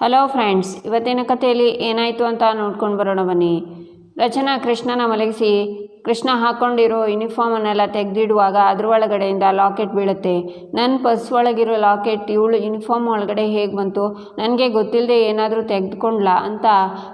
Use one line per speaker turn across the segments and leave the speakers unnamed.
Hello friends ಇವತ್ತಿನ ಕಥೆಯಲ್ಲಿ ಏನಾಯಿತು ಅಂತ ನೋಡ್ಕೊಂಡು ಬರೋಣ ಬನ್ನಿ. ರಚನಾ ಕೃಷ್ಣನ ಮಲಗಿಸಿ ಕೃಷ್ಣ ಹಾಕ್ಕೊಂಡಿರೋ ಯೂನಿಫಾರ್ಮನ್ನೆಲ್ಲ ತೆಗೆದಿಡುವಾಗ ಅದ್ರ ಒಳಗಡೆಯಿಂದ ಲಾಕೆಟ್ ಬೀಳುತ್ತೆ. ನನ್ನ ಪರ್ಸ್ ಒಳಗಿರೋ ಲಾಕೆಟ್ ಇವಳು ಯೂನಿಫಾರ್ಮ್ ಒಳಗಡೆ ಹೇಗೆ ಬಂತು? ನನಗೆ ಗೊತ್ತಿಲ್ಲದೆ ಏನಾದರೂ ತೆಗೆದುಕೊಂಡ್ಲಾ ಅಂತ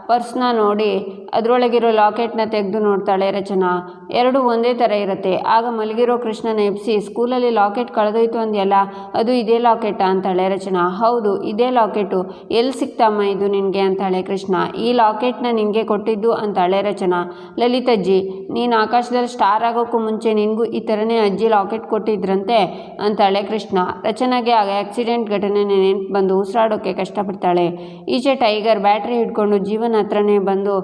ಪರ್ಸ್ನ ನೋಡಿ ಅದರೊಳಗಿರೋ ಲಾಕೆಟ್ನ ತೆಗೆದು ನೋಡ್ತಾಳೆ ರಚನಾ. ಎರಡು ಒಂದೇ ಥರ ಇರುತ್ತೆ. ಆಗ ಮಲಗಿರೋ ಕೃಷ್ಣನ ಎಬ್ಸಿ, ಸ್ಕೂಲಲ್ಲಿ ಲಾಕೆಟ್ ಕಳೆದೋಯ್ತು ಅಂದ್ಯಲ್ಲ, ಅದು ಇದೇ ಲಾಕೆಟಾ ಅಂತಾಳೆ ರಚನಾ. ಹೌದು, ಇದೇ ಲಾಕೆಟು ಎಲ್ಲಿ ಸಿಕ್ತಮ್ಮ ಇದು ನಿನಗೆ? ಅಂತಾಳೆ ಕೃಷ್ಣ. ಈ ಲಾಕೆಟ್ನ ನಿನಗೆ ಕೊಟ್ಟಿದ್ದು? ಅಂತಾಳೆ ರಚನಾ. ಲಲಿತಜ್ಜಿ, ನೀನು ಆಕಾಶದಲ್ಲಿ ಸ್ಟಾರ್ ಆಗೋಕ್ಕೂ ಮುಂಚೆ ನಿನಗೂ ಈ ಥರನೇ ಅಜ್ಜಿ ಲಾಕೆಟ್ ಕೊಟ್ಟಿದ್ರಂತೆ ಅಂತಾಳೆ ಕೃಷ್ಣ. ರಚನಾಗೆ ಆಗ ಆಕ್ಸಿಡೆಂಟ್ ಘಟನೆ ನೆನಪು ಬಂದು ಉಸಿರಾಡೋಕ್ಕೆ ಕಷ್ಟಪಡ್ತಾಳೆ. ಈಚೆ ಟೈಗರ್ ಬ್ಯಾಟ್ರಿ ಹಿಡ್ಕೊಂಡು ಜೀವನ ಹತ್ರನೇ ಬಂದು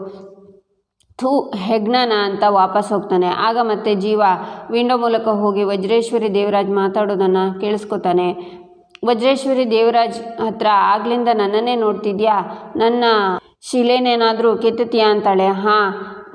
ಥೂ ಹೆಗ್ನನ ಅಂತ ವಾಪಸ್ ಹೋಗ್ತಾನೆ. ಆಗ ಮತ್ತೆ ಜೀವ ವಿಂಡೋ ಮೂಲಕ ಹೋಗಿ ವಜ್ರೇಶ್ವರಿ ದೇವರಾಜ್ ಮಾತಾಡೋದನ್ನು ಕೇಳಿಸ್ಕೊತಾನೆ. ವಜ್ರೇಶ್ವರಿ ದೇವರಾಜ್ ಹತ್ರ, ಆಗ್ಲಿಂದ ನನ್ನನ್ನೇ ನೋಡ್ತಿದ್ಯಾ? ನನ್ನ ಶಿಲೆನೇನಾದರೂ ಕೆತ್ತುತ್ತೀಯಾ? ಅಂತಾಳೆ. ಹಾಂ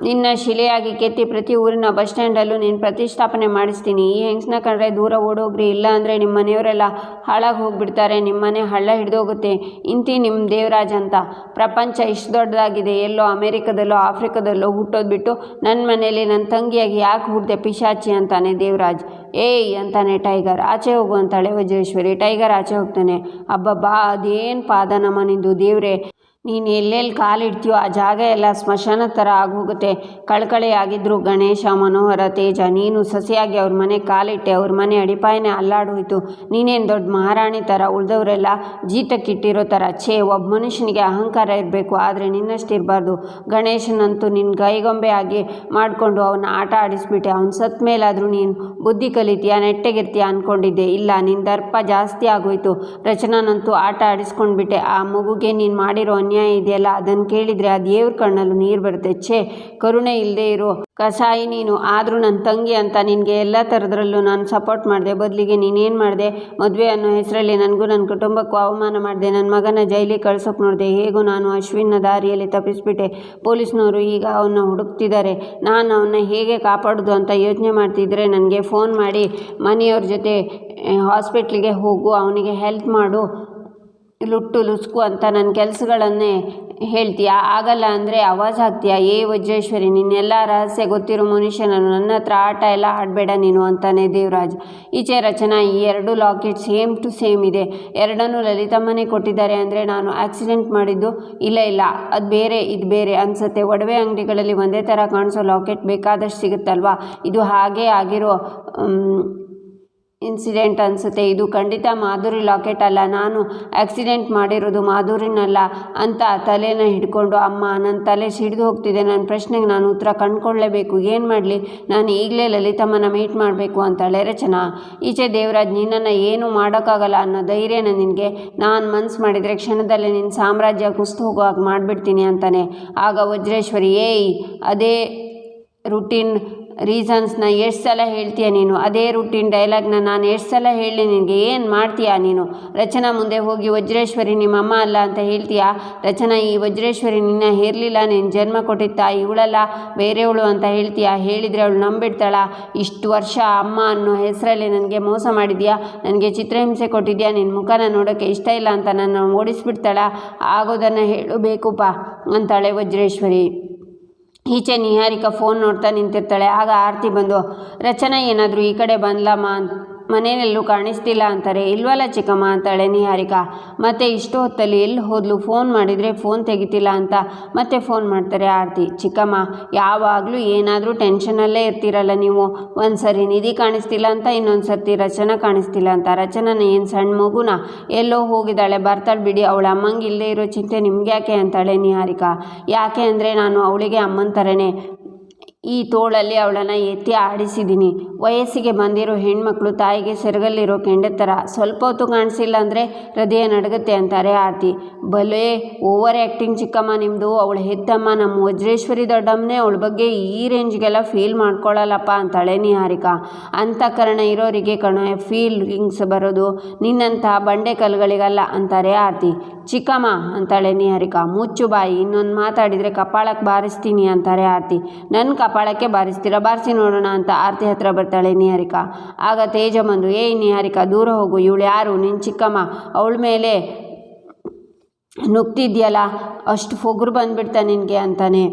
ನಿನ್ನ ಶಿಲೆಯಾಗಿ ಕೆತ್ತಿ ಪ್ರತಿ ಊರಿನ ಬಸ್ ಸ್ಟ್ಯಾಂಡಲ್ಲೂ ನೀನು ಪ್ರತಿಷ್ಠಾಪನೆ ಮಾಡಿಸ್ತೀನಿ. ಈ ಹೆಂಗ್ಸ್ನ ಕಂಡ್ರೆ ದೂರ ಓಡೋಗ್ರಿ, ಇಲ್ಲ ಅಂದರೆ ನಿಮ್ಮ ಮನೆಯವರೆಲ್ಲ ಹಾಳಾಗಿ ಹೋಗಿಬಿಡ್ತಾರೆ ನಿಮ್ಮ ಮನೆ ಹಳ್ಳ ಹಿಡಿದೋಗುತ್ತೆ. ಇಂತಿ ನಿಮ್ಮ ದೇವರಾಜ್ ಅಂತ. ಪ್ರಪಂಚ ಇಷ್ಟು ದೊಡ್ಡದಾಗಿದೆ. ಎಲ್ಲೋ ಅಮೇರಿಕದಲ್ಲೋ ಆಫ್ರಿಕಾದಲ್ಲೋ ಹುಟ್ಟೋದ್ಬಿಟ್ಟು ನನ್ನ ಮನೇಲಿ ನನ್ನ ತಂಗಿಯಾಗಿ ಯಾಕೆ ಹುಟ್ಟಿದೆ ಪಿಶಾಚಿ ಅಂತಾನೆ ದೇವರಾಜ್. ಏಯ್ ಅಂತಾನೆ ಟೈಗರ್. ಆಚೆ ಹೋಗು ಅಂತಾಳೆ ವಜ್ರೇಶ್ವರಿ. ಟೈಗರ್ ಆಚೆ ಹೋಗ್ತಾನೆ. ಅಬ್ಬಬ್ಬಾ, ಅದೇನು ಪಾದ ನಮ್ಮ ನಿಂದು ದೇವ್ರೆ. ನೀನು ಎಲ್ಲೆಲ್ಲಿ ಕಾಲಿಡ್ತೀಯೋ ಆ ಜಾಗ ಎಲ್ಲ ಸ್ಮಶಾನ ಥರ ಆಗೋಗುತ್ತೆ. ಕಳ್ಕಳೆಯಾಗಿದ್ರು ಗಣೇಶ, ಮನೋಹರ, ತೇಜ, ನೀನು ಸಸಿಯಾಗಿ ಅವ್ರ ಮನೆ ಕಾಲಿಟ್ಟೆ, ಅವ್ರ ಮನೆ ಅಡಿಪಾಯನೇ ಅಲ್ಲಾಡೋಯ್ತು. ನೀನೇನು ದೊಡ್ಡ ಮಹಾರಾಣಿ ಥರ ಉಳಿದವರೆಲ್ಲ ಜೀತಕ್ಕಿಟ್ಟಿರೋ ಥರ ಛೇ, ಒಬ್ಬ ಮನುಷ್ಯನಿಗೆ ಅಹಂಕಾರ ಇರಬೇಕು, ಆದರೆ ನಿನ್ನಷ್ಟಿರಬಾರ್ದು. ಗಣೇಶನಂತೂ ನಿನ್ನ ಗೈಗೊಂಬೆ ಆಗಿ ಮಾಡಿಕೊಂಡು ಅವನ ಆಟ ಆಡಿಸ್ಬಿಟ್ಟೆ. ಅವ್ನು ಸತ್ತ ಮೇಲಾದರೂ ನೀನು ಬುದ್ಧಿ ಕಲಿತೀಯ, ನೆಟ್ಟಗಿರ್ತೀಯ ಅಂದ್ಕೊಂಡಿದ್ದೆ ಇಲ್ಲ ನಿನ್ನ ದರ್ಪ ಜಾಸ್ತಿ ಆಗೋಯ್ತು. ರಚನಾನಂತೂ ಆಟ ಆಡಿಸ್ಕೊಂಡ್ಬಿಟ್ಟೆ. ಆ ಮಗುಗೆ ನೀನು ಮಾಡಿರೋ ಅನ್ಯಾಯ ಇದೆಯಲ್ಲ? ಅದನ್ನು ಕೇಳಿದರೆ ಆ ದೇವ್ರ ಕಣ್ಣಲ್ಲೂ ನೀರು ಬರುತ್ತೆ. ಛೇ, ಕರುಣೆ ಇಲ್ಲದೆ ಇರೋ. ಕಸಾಯಿ ನೀನು, ಆದರೂ ನನ್ನ ತಂಗಿ ಅಂತ ನಿನಗೆ ಎಲ್ಲ ಥರದ್ರಲ್ಲೂ ನಾನು ಸಪೋರ್ಟ್ ಮಾಡಿದೆ. ಬದಲಿಗೆ ನೀನೇನು ಮಾಡಿದೆ? ಮದುವೆ ಅನ್ನೋ ಹೆಸರಲ್ಲಿ ನನಗೂ ನನ್ನ ಕುಟುಂಬಕ್ಕೂ ಅವಮಾನ ಮಾಡಿದೆ. ನನ್ನ ಮಗನ ಜೈಲಿಗೆ ಕಳ್ಸೋಕೆ ನೋಡಿದೆ. ಹೇಗೂ ನಾನು ಅಶ್ವಿನ ದಾರಿಯಲ್ಲಿ ತಪ್ಪಿಸ್ಬಿಟ್ಟೆ. ಪೊಲೀಸ್ನವರು ಈಗ ಅವನ್ನ ಹುಡುಕ್ತಿದ್ದಾರೆ. ನಾನು ಅವನ್ನ ಹೇಗೆ ಕಾಪಾಡೋದು ಅಂತ ಯೋಚನೆ ಮಾಡ್ತಿದ್ರೆ ನನಗೆ ಫೋನ್ ಮಾಡಿ ಮನೆಯವ್ರ ಜೊತೆ ಹಾಸ್ಪಿಟ್ಲಿಗೆ ಹೋಗು. ಅವನಿಗೆ ಹೆಲ್ಪ್ ಮಾಡು. ಲುಟ್ಟು ಲುಸ್ಕು ಅಂತ ನನ್ನ ಕೆಲಸಗಳನ್ನೇ ಹೇಳ್ತೀಯಾ. ಆಗಲ್ಲ ಅಂದರೆ ಆವಾಜ್ ಹಾಕ್ತೀಯಾ. ಏ ವಜ್ರೇಶ್ವರಿ, ನಿನ್ನೆಲ್ಲ ರಹಸ್ಯ ಗೊತ್ತಿರೋ ಮನುಷ್ಯನನ್ನು ನನ್ನ ಹತ್ರ ಆಟ ಎಲ್ಲ ಆಡಬೇಡ ನೀನು ಅಂತಾನೆ ದೇವರಾಜ್. ಈಚೆ ರಚನಾ, ಈ ಎರಡು ಲಾಕೆಟ್ ಸೇಮ್ ಟು ಸೇಮ್ ಇದೆ. ಎರಡನ್ನೂ ಲಲಿತಮ್ಮನೇ ಕೊಟ್ಟಿದ್ದಾರೆ ಅಂದರೆ ನಾನು ಆಕ್ಸಿಡೆಂಟ್ ಮಾಡಿದ್ದು ಇಲ್ಲ ಇಲ್ಲ. ಅದು ಬೇರೆ, ಇದು ಬೇರೆ ಅನಿಸುತ್ತೆ. ಒಡವೆ ಅಂಗಡಿಗಳಲ್ಲಿ ಒಂದೇ ಥರ ಕಾಣಿಸೋ ಲಾಕೆಟ್ ಬೇಕಾದಷ್ಟು ಸಿಗುತ್ತಲ್ವಾ? ಇದು ಹಾಗೇ ಆಗಿರೋ ಇನ್ಸಿಡೆಂಟ್ ಅನಿಸುತ್ತೆ. ಇದು ಖಂಡಿತ ಮಾಧುರಿ ಲಾಕೆಟ್ ಅಲ್ಲ. ನಾನು ಆಕ್ಸಿಡೆಂಟ್ ಮಾಡಿರೋದು ಮಾಧುರಿನಲ್ಲ ಅಂತ ತಲೆನ ಹಿಡ್ಕೊಂಡು, ಅಮ್ಮ ನನ್ನ ತಲೆ ಸಿಡಿದು ಹೋಗ್ತಿದೆ. ನನ್ನ ಪ್ರಶ್ನೆಗೆ ನಾನು ಉತ್ತರ ಕಂಡ್ಕೊಳ್ಳೇಬೇಕು. ಏನು ಮಾಡಲಿ? ನಾನು ಈಗಲೇ ಲಲಿತಮ್ಮನ ಮೀಟ್ ಮಾಡಬೇಕು, ಅಂತಾಳೆ ರಚನಾ. ಈಚೆ ದೇವರಾಜ್, ನಿನ್ನನ್ನು ಏನೂ ಮಾಡೋಕ್ಕಾಗಲ್ಲ ಅನ್ನೋ ಧೈರ್ಯನ ನಿನಗೆ. ನಾನು ಮನ್ಸು ಮಾಡಿದರೆ ಕ್ಷಣದಲ್ಲೇ ನಿನ್ನ ಸಾಮ್ರಾಜ್ಯ ಕುಸ್ತು ಹೋಗುವಾಗ ಹಾಗೆ ಮಾಡಿಬಿಡ್ತೀನಿ, ಅಂತಾನೆ. ಆಗ ವಜ್ರೇಶ್ವರಿ, ಏಯ್, ಅದೇ ರುಟೀನ್ ರೀಸನ್ಸ್ನ ಎಷ್ಟು ಸಲ ಹೇಳ್ತೀಯ ನೀನು? ಅದೇ ರೂಟೀನ್ ಡೈಲಾಗ್ನ ನಾನು ಎಷ್ಟು ಸಲ ಹೇಳಿ ನಿನಗೆ? ಏನು ಮಾಡ್ತೀಯಾ ನೀನು? ರಚನಾ ಮುಂದೆ ಹೋಗಿ ವಜ್ರೇಶ್ವರಿ ನಿಮ್ಮ ಅಮ್ಮ ಅಲ್ಲ ಅಂತ ಹೇಳ್ತೀಯಾ? ರಚನಾ, ಈ ವಜ್ರೇಶ್ವರಿ ನಿನ್ನ ಹೇರಲಿಲ್ಲ ನೀನು ಜನ್ಮ ಕೊಟ್ಟಿತ್ತ ಇವಳಲ್ಲ, ಬೇರೆಯವಳು ಅಂತ ಹೇಳ್ತೀಯಾ? ಹೇಳಿದರೆ ಅವಳು ನಂಬಿಡ್ತಾಳ? ಇಷ್ಟು ವರ್ಷ ಅಮ್ಮ ಅನ್ನೋ ಹೆಸರಲ್ಲಿ ನನಗೆ ಮೋಸ ಮಾಡಿದ್ಯಾ? ನನಗೆ ಚಿತ್ರಹಿಂಸೆ ಕೊಟ್ಟಿದ್ಯಾ? ನಿನ್ನ ಮುಖನ ನೋಡೋಕ್ಕೆ ಇಷ್ಟ ಇಲ್ಲ ಅಂತ ನನ್ನ ಓಡಿಸ್ಬಿಡ್ತಾಳ? ಆಗೋದನ್ನು ಹೇಳು ಬೇಕುಪ್ಪ ಅಂತಾಳೆ ವಜ್ರೇಶ್ವರಿ. ಈಚೆ ನಿಹಾರಿಕಾ ಫೋನ್ ನೋಡ್ತಾ ನಿಂತಿರ್ತಾಳೆ. ಆಗ ಆರತಿ ಬಂದು ರಚನಾ ಏನಾದರೂ ಈ ಕಡೆ ಬಂದ್ಲಮ್ಮ ಮನೆಯಲ್ಲೂ ಕಾಣಿಸ್ತಿಲ್ಲ ಅಂತಾರೆ. ಇಲ್ವಲ್ಲ ಚಿಕ್ಕಮ್ಮ ಅಂತಾಳೆ ನಿಹಾರಿಕಾ. ಮತ್ತೆ ಇಷ್ಟು ಹೊತ್ತಲ್ಲಿ ಎಲ್ಲಿ ಹೋದ್ಲು? ಫೋನ್ ಮಾಡಿದರೆ ಫೋನ್ ತೆಗಿತಿಲ್ಲ ಅಂತ ಮತ್ತೆ ಫೋನ್ ಮಾಡ್ತಾರೆ ಆರತಿ. ಚಿಕ್ಕಮ್ಮ, ಯಾವಾಗಲೂ ಏನಾದರೂ ಟೆನ್ಷನಲ್ಲೇ ಇರ್ತೀರಲ್ಲ ನೀವು. ಒಂದು ಸರಿ ನಿಧಿ ಕಾಣಿಸ್ತಿಲ್ಲ ಅಂತ ಇನ್ನೊಂದು ಸರ್ತಿ ರಚನಾ ಕಾಣಿಸ್ತಿಲ್ಲ ಅಂತ. ರಚನಾನ ಏನು ಸಣ್ಣ ಮಗುನ? ಎಲ್ಲೋ ಹೋಗಿದ್ದಾಳೆ. ಬರ್ತಾಳೆ ಬಿಡಿ, ಅವಳ ಅಮ್ಮಂಗೆ ಇಲ್ಲದೆ ಇರೋ ಚಿಂತೆ ನಿಮ್ಗೆ ಯಾಕೆ ಅಂತಾಳೆ ನಿಹಾರಿಕಾ. ಯಾಕೆ ಅಂದರೆ ನಾನು ಅವಳಿಗೆ ಅಮ್ಮನ ಥರನೇ ಈ ತೋಳಲ್ಲಿ ಅವಳನ್ನು ಎತ್ತಿ ಆಡಿಸಿದ್ದೀನಿ ವಯಸ್ಸಿಗೆ ಬಂದಿರೋ ಹೆಣ್ಮಕ್ಳು ತಾಯಿಗೆ ಸೆರಗಲ್ಲಿರೋ ಕೆಂಡ ಥರ ಸ್ವಲ್ಪ ಹೊತ್ತು ಕಾಣಿಸಿಲ್ಲ ಅಂದರೆ ಹೃದಯ ನಡಗುತ್ತೆ ಅಂತಾರೆ ಆರತಿ. ಭಲೇ ಓವರ್ ಆ್ಯಕ್ಟಿಂಗ್ ಚಿಕ್ಕಮ್ಮ ನಿಮ್ಮದು ಅವಳು ಹೆತ್ತಮ್ಮ, ನಮ್ಮ ವಜ್ರೇಶ್ವರಿ ದೊಡ್ಡಮ್ಮನೇ. ಅವಳ ಬಗ್ಗೆ ಈ ರೇಂಜ್ಗೆಲ್ಲ ಫೀಲ್ ಮಾಡ್ಕೊಳ್ಳಲ್ಲಪ್ಪ ಅಂತಾಳೆ ನಿಹಾರಿಕಾ. ಅಂತಃಕರಣ ಇರೋರಿಗೆ ಕಣ ಫೀಲಿಂಗ್ಸ್ ಬರೋದು ನಿನ್ನಂಥ ಬಂಡೆ ಕಲ್ಲುಗಳಿಗಲ್ಲ ಅಂತಾರೆ ಆರತಿ. ಚಿಕ್ಕಮ್ಮ ಅಂತಾಳೆ ನಿಹಾರಿಕಾ. ಮುಚ್ಚು ಬಾಯಿ, ಇನ್ನೊಂದು ಮಾತಾಡಿದರೆ ಕಪಾಳಕ್ಕೆ ಬಾರಿಸ್ತೀನಿ ಅಂತಾರೆ ಆರತಿ. ನನ್ನ ಕಪಾಳಕ್ಕೆ ಬಾರಿಸ್ತೀರಾ? ಬಾರಿಸಿ ನೋಡೋಣ ಅಂತ ಆರತಿ ಹತ್ರ ಬರ್ತಾಳೆ ನಿಹಾರಿಕಾ. ಆಗ ತೇಜ ಬಂದು ಏಯ್ ನಿಹಾರಿಕಾ, ದೂರ ಹೋಗು, ಇವಳು ಯಾರು? ನಿನ್ನ ಚಿಕ್ಕಮ್ಮ, ಅವಳ ಮೇಲೆ ನುಗ್ತಿದ್ಯಲ್ಲ, ಅಷ್ಟು ಫೊಗ್ರು ಬಂದ್ಬಿಡ್ತಾ ನಿನಗೆ, ಅಂತಾನೆ.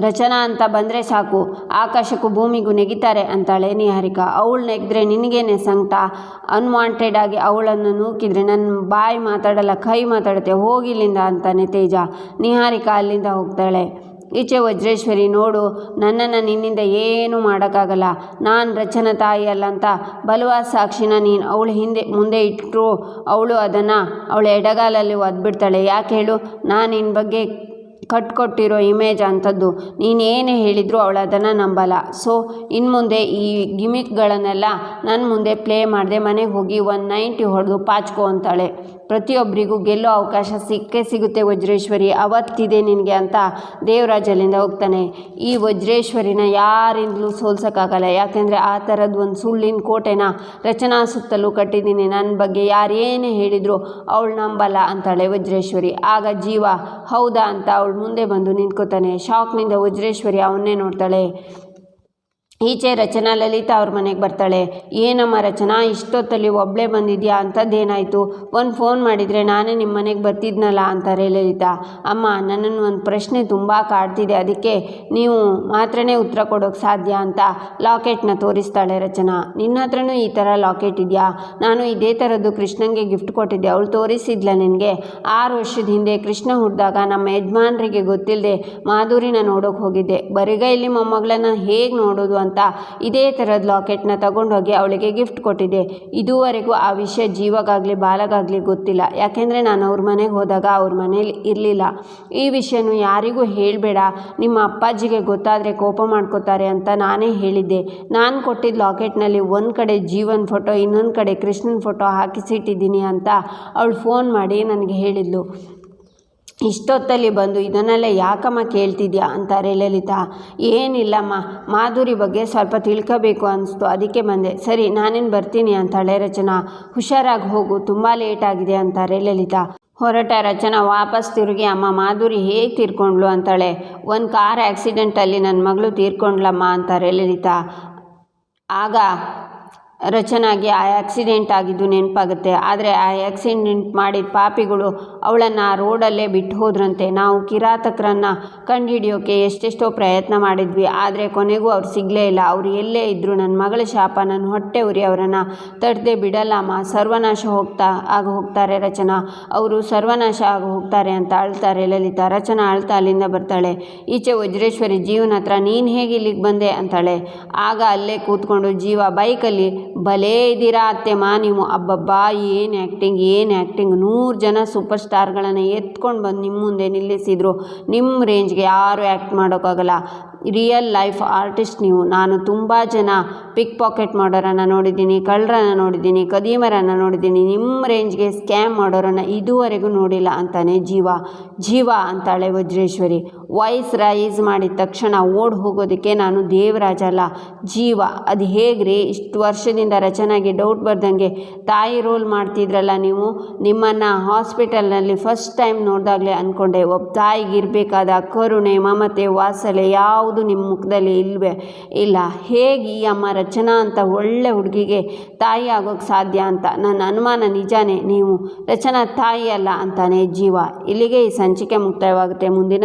ರಚನಾ ಅಂತ ಬಂದರೆ ಸಾಕು, ಆಕಾಶಕ್ಕೂ ಭೂಮಿಗೂ ನೆಗಿತಾರೆ, ಅಂತಾಳೆ ನಿಹಾರಿಕಾ. ಅವಳು ನೆಗೆದ್ರೆ ನಿನಗೇನೆ ಸಂಕಟ. ಅನ್ವಾಂಟೆಡ್ ಆಗಿ ಅವಳನ್ನು ನೂಕಿದ್ರೆ ನನ್ನ ಬಾಯಿ ಮಾತಾಡಲ್ಲ, ಕೈ ಮಾತಾಡುತ್ತೆ ಹೋಗಿಲ್ಲಿಂದ ಅಂತಾನೆ ತೇಜ. ನಿಹಾರಿಕಾ ಅಲ್ಲಿಂದ ಹೋಗ್ತಾಳೆ. ಈಚೆ ವಜ್ರೇಶ್ವರಿ ನೋಡು, ನನ್ನನ್ನು ನಿನ್ನಿಂದ ಏನೂ ಮಾಡೋಕ್ಕಾಗಲ್ಲ. ನಾನು ರಚನ ತಾಯಿ ಅಲ್ಲ ಅಂತ ಬಲವಾದ ಸಾಕ್ಷಿನ ನೀನು ಅವಳು ಹಿಂದೆ, ಮುಂದೆ ಇಟ್ಟರು ಅವಳು ಅದನ್ನು ಅವಳ ಎಡಗಾಲಲ್ಲಿ ಒದ್ಬಿಡ್ತಾಳೆ. ಯಾಕೆ ಹೇಳು? ನಾನು ನಿನ್ನ ಬಗ್ಗೆ ಕಟ್ಕೊಟ್ಟಿರೋ ಇಮೇಜ್ ಅಂಥದ್ದು ನೀನೇನು ಹೇಳಿದರೂ ಅವಳು ಅದನ್ನು ನಂಬಲ್ಲ. ಸೊ ಇನ್ನು ಮುಂದೆ ಈ ಗಿಮಿಕ್ಗಳನ್ನೆಲ್ಲ ನನ್ನ ಮುಂದೆ ಪ್ಲೇ ಮಾಡಿದೆ, ಮನೆಗೆ ಹೋಗಿ ಒನ್ ನೈಂಟಿ ಹೊಡೆದು ಪಾಚ್ಕೋ ಅಂತಾಳೆ. ಪ್ರತಿಯೊಬ್ಬರಿಗೂ ಗೆಲ್ಲೋ ಅವಕಾಶ ಸಿಕ್ಕೇ ಸಿಗುತ್ತೆ ವಜ್ರೇಶ್ವರಿ, ಅವತ್ತಿದೆ ನಿನಗೆ ಅಂತ ದೇವರಾಜ್ ಅಲ್ಲಿಂದ ಹೋಗ್ತಾನೆ. ಈ ವಜ್ರೇಶ್ವರಿನ ಯಾರಿಂದಲೂ ಸೋಲ್ಸೋಕ್ಕಾಗಲ್ಲ. ಯಾಕೆಂದರೆ ಆ ಥರದ್ದು ಒಂದು ಸುಳ್ಳಿನ ಕೋಟೆನ ರಚನಾ ಸುತ್ತಲೂ ಕಟ್ಟಿದ್ದೀನಿ. ನನ್ನ ಬಗ್ಗೆ ಯಾರೇನೇ ಹೇಳಿದರೂ ಅವಳು ನಂಬಲ್ಲ ಅಂತಾಳೆ ವಜ್ರೇಶ್ವರಿ. ಆಗ ಜೀವ, ಹೌದಾ ಅಂತ ಅವಳು ಮುಂದೆ ಬಂದು ನಿಂತ್ಕೋತಾನೆ. ಶಾಕ್ನಿಂದ ವಜ್ರೇಶ್ವರಿ ಅವನ್ನೇ ನೋಡ್ತಾಳೆ. ಈಚೆ ರಚನಾ ಲಲಿತಾ ಅವ್ರ ಮನೆಗೆ ಬರ್ತಾಳೆ. ಏನಮ್ಮ ರಚನಾ, ಇಷ್ಟೊತ್ತಲ್ಲಿ ಒಬ್ಬಳೇ ಬಂದಿದ್ಯಾ? ಅಂಥದ್ದೇನಾಯಿತು ಒಂದು ಫೋನ್ ಮಾಡಿದರೆ ನಾನೇ ನಿಮ್ಮ ಮನೆಗೆ ಬರ್ತಿದ್ನಲ್ಲ ಅಂತಾರೆ ಲಲಿತಾ. ಅಮ್ಮ, ನನ್ನನ್ನು ಒಂದು ಪ್ರಶ್ನೆ ತುಂಬ ಕಾಡ್ತಿದೆ. ಅದಕ್ಕೆ ನೀವು ಮಾತ್ರನೇ ಉತ್ತರ ಕೊಡೋಕ್ಕೆ ಸಾಧ್ಯ ಅಂತ ಲಾಕೆಟ್ನ ತೋರಿಸ್ತಾಳೆ ರಚನಾ. ನಿನ್ನ ಹತ್ರನೂ ಈ ಥರ ಲಾಕೆಟ್ ಇದೆಯಾ? ನಾನು ಇದೇ ಥರದ್ದು ಕೃಷ್ಣಂಗೆ ಗಿಫ್ಟ್ ಕೊಟ್ಟಿದ್ದೆ. ಅವಳು ತೋರಿಸಿದ್ಲ ನಿನಗೆ. ಆರು ವರ್ಷದ ಹಿಂದೆ ಕೃಷ್ಣ ಹುಟ್ಟಿದಾಗ ನಮ್ಮ ಯಜಮಾನರಿಗೆ ಗೊತ್ತಿಲ್ಲದೆ ಮಾಧುರಿನ ನೋಡೋಕೆ ಹೋಗಿದ್ದೆ. ಬರಿಗೈಲಿ ಮೊಮ್ಮಗಳನ್ನ ಹೇಗೆ ನೋಡೋದು ಅಂತ. ಇದೇ ಥರದ ಲಾಕೆಟ್ನ ತಗೊಂಡೋಗಿ ಅವಳಿಗೆ ಗಿಫ್ಟ್ ಕೊಟ್ಟಿದ್ದೆ ಇದುವರೆಗೂ ಆ ವಿಷಯ ಜೀವಗಾಗಲಿ, ಬಾಲಗಾಗಲಿ ಗೊತ್ತಿಲ್ಲ. ಯಾಕೆಂದರೆ ನಾನು ಅವ್ರ ಮನೆಗೆ ಹೋದಾಗ ಅವ್ರ ಮನೇಲಿ ಇರಲಿಲ್ಲ. ಈ ವಿಷಯನೂ ಯಾರಿಗೂ ಹೇಳಬೇಡ. ನಿಮ್ಮ ಅಪ್ಪಾಜಿಗೆ ಗೊತ್ತಾದರೆ ಕೋಪ ಮಾಡ್ಕೋತಾರೆ ಅಂತ ನಾನೇ ಹೇಳಿದ್ದೆ. ನಾನು ಕೊಟ್ಟಿದ್ದ ಲಾಕೆಟ್ನಲ್ಲಿ ಒಂದು ಕಡೆ ಜೀವನ್ ಫೋಟೋ ಇನ್ನೊಂದು ಕಡೆ ಕೃಷ್ಣನ ಫೋಟೋ ಹಾಕಿಸಿಟ್ಟಿದ್ದೀನಿ ಅಂತ ಅವಳು ಫೋನ್ ಮಾಡಿ ನನಗೆ ಹೇಳಿದ್ಲು. ಇಷ್ಟೊತ್ತಲ್ಲಿ ಬಂದು ಇದನ್ನೆಲ್ಲ ಯಾಕಮ್ಮ ಕೇಳ್ತಿದ್ಯಾ ಅಂತಾರೆ ಲಲಿತಾ, ಏನಿಲ್ಲಮ್ಮ, ಮಾಧುರಿ ಬಗ್ಗೆ ಸ್ವಲ್ಪ ತಿಳ್ಕೋಬೇಕು ಅನಿಸ್ತು. ಅದಕ್ಕೆ ಬಂದೆ. ಸರಿ, ನಾನೇನು ಬರ್ತೀನಿ ಅಂತಾಳೆ ರಚನಾ, ಹುಷಾರಾಗಿ ಹೋಗು, ತುಂಬ ಲೇಟ್ ಆಗಿದೆ ಅಂತಾರೆ ಲಲಿತಾ. ಹೊರಟ ರಚನಾ ವಾಪಸ್ ತಿರುಗಿ, ಅಮ್ಮ ಮಾಧುರಿ ಹೇಗೆ ತೀರ್ಕೊಂಡ್ಲು ಅಂತಾಳೆ. ಒಂದು ಕಾರ್ ಆ್ಯಕ್ಸಿಡೆಂಟಲ್ಲಿ ನನ್ನ ಮಗಳು ತೀರ್ಕೊಂಡ್ಲಮ್ಮ ಅಂತಾರೆ ಲಲಿತಾ. ಆಗ ರಚನಾಗೆ ಆ ಆ್ಯಕ್ಸಿಡೆಂಟ್ ಆಗಿದ್ದು ನೆನಪಾಗುತ್ತೆ. ಆದರೆ ಆ ಆ್ಯಕ್ಸಿಡೆಂಟ್ ಮಾಡಿದ ಪಾಪಿಗಳು ಅವಳನ್ನು ಆ ರೋಡಲ್ಲೇ ಬಿಟ್ಟು ಹೋದ್ರಂತೆ. ನಾವು ಕಿರಾತಕರನ್ನು ಕಂಡುಹಿಡಿಯೋಕೆ ಎಷ್ಟೆಷ್ಟೋ ಪ್ರಯತ್ನ ಮಾಡಿದ್ವಿ. ಆದರೆ ಕೊನೆಗೂ ಅವ್ರು ಸಿಗಲೇ ಇಲ್ಲ. ಅವರು ಎಲ್ಲೇ ಇದ್ದರು ನನ್ನ ಮಗಳ ಶಾಪ ನನ್ನ ಹೊಟ್ಟೆ ಉರಿ ಅವರನ್ನು ತಡೆದೆ ಬಿಡಲ್ಲಮ್ಮ. ಸರ್ವನಾಶ ಹೋಗ್ತಾ ಆಗ ಹೋಗ್ತಾರೆ ರಚನಾ. ಅವರು ಸರ್ವನಾಶ ಆಗ ಹೋಗ್ತಾರೆ ಅಂತ ಅಳ್ತಾರೆ ಲಲಿತಾ. ರಚನಾ ಅಳ್ತಾ ಅಲ್ಲಿಂದ ಬರ್ತಾಳೆ. ಈಚೆ ವಜ್ರೇಶ್ವರಿ, ಜೀವನ ಹತ್ರ ನೀನು ಹೇಗೆ ಇಲ್ಲಿಗೆ ಬಂದೆ? ಅಂತಾಳೆ. ಆಗ ಅಲ್ಲೇ ಕೂತ್ಕೊಂಡು ಜೀವ ಬೈಕಲ್ಲಿ ಭಲೇ ಇದ್ದೀರಾ ಅತ್ತೆಮ್ಮ ನೀವು ಅಬ್ಬಬ್ಬಾ, ಏನು ಆ್ಯಕ್ಟಿಂಗ್ ಏನು ಆ್ಯಕ್ಟಿಂಗ್ ನೂರು ಜನ ಸೂಪರ್ ಸ್ಟಾರ್ಗಳನ್ನು ಎತ್ಕೊಂಡು ಬಂದು ನಿಮ್ಮ ಮುಂದೆ ನಿಲ್ಲಿಸಿದ್ರು. ನಿಮ್ಮ ರೇಂಜ್ಗೆ ಯಾರು ಆ್ಯಕ್ಟ್ ಮಾಡೋಕ್ಕಾಗಲ್ಲ. ರಿಯಲ್ ಲೈಫ್ ಆರ್ಟಿಸ್ಟ್ ನೀವು. ನಾನು ತುಂಬ ಜನ ಪಿಕ್ ಪಾಕೆಟ್ ಮಾಡೋರನ್ನು ನೋಡಿದ್ದೀನಿ, ಕಳ್ಳರನ್ನು ನೋಡಿದ್ದೀನಿ, ಕದೀಮರನ್ನು ನೋಡಿದ್ದೀನಿ. ನಿಮ್ಮ ರೇಂಜ್ಗೆ ಸ್ಕ್ಯಾಮ್ ಮಾಡೋರನ್ನು ಇದುವರೆಗೂ ನೋಡಿಲ್ಲ ಅಂತಾನೆ ಜೀವ. ಜೀವ ಅಂತಾಳೆ ವಜ್ರೇಶ್ವರಿ. ವಾಯ್ಸ್ ರೈಸ್ ಮಾಡಿದ ತಕ್ಷಣ ಓಡ್ ಹೋಗೋದಕ್ಕೆ ನಾನು ದೇವರಾಜ ಅಲ್ಲ ಜೀವ, ಅದು ಹೇಗ್ರಿ? ಇಷ್ಟು ವರ್ಷದಿಂದ ರಚನಾಗೆ ಡೌಟ್ ಬರ್ದಂಗೆ ತಾಯಿ ರೋಲ್ ಮಾಡ್ತಿದ್ರಲ್ಲ ನೀವು? ನಿಮ್ಮನ್ನು ಹಾಸ್ಪಿಟಲ್ನಲ್ಲಿ ಫಸ್ಟ್ ಟೈಮ್ ನೋಡಿದಾಗಲೇ ಅಂದ್ಕೊಂಡೆ ಒಬ್ಬ ತಾಯಿಗೆ ಇರಬೇಕಾದ ಕರುಣೆ, ಮಮತೆ ವಾಸಲೆ ಯಾವುದು ನಿಮ್ಮ ಮುಖದಲ್ಲಿ ಇಲ್ವೇ? ಇಲ್ಲ. ಹೇಗೆ ಈ ಅಮ್ಮ ರಚನಾ ಅಂತ ಒಳ್ಳೆ ಹುಡುಗಿಗೆ ತಾಯಿ ಆಗೋಕ್ಕೆ ಸಾಧ್ಯ ಅಂತ? ನನ್ನ ಅನುಮಾನ ನಿಜಾನೇ ನೀವು ರಚನಾ ತಾಯಿ ಅಲ್ಲ ಅಂತಾನೆ ಜೀವ. ಇಲ್ಲಿಗೆ ಈ ಸಂಚಿಕೆ ಮುಕ್ತಾಯವಾಗುತ್ತೆ ಮುಂದಿನ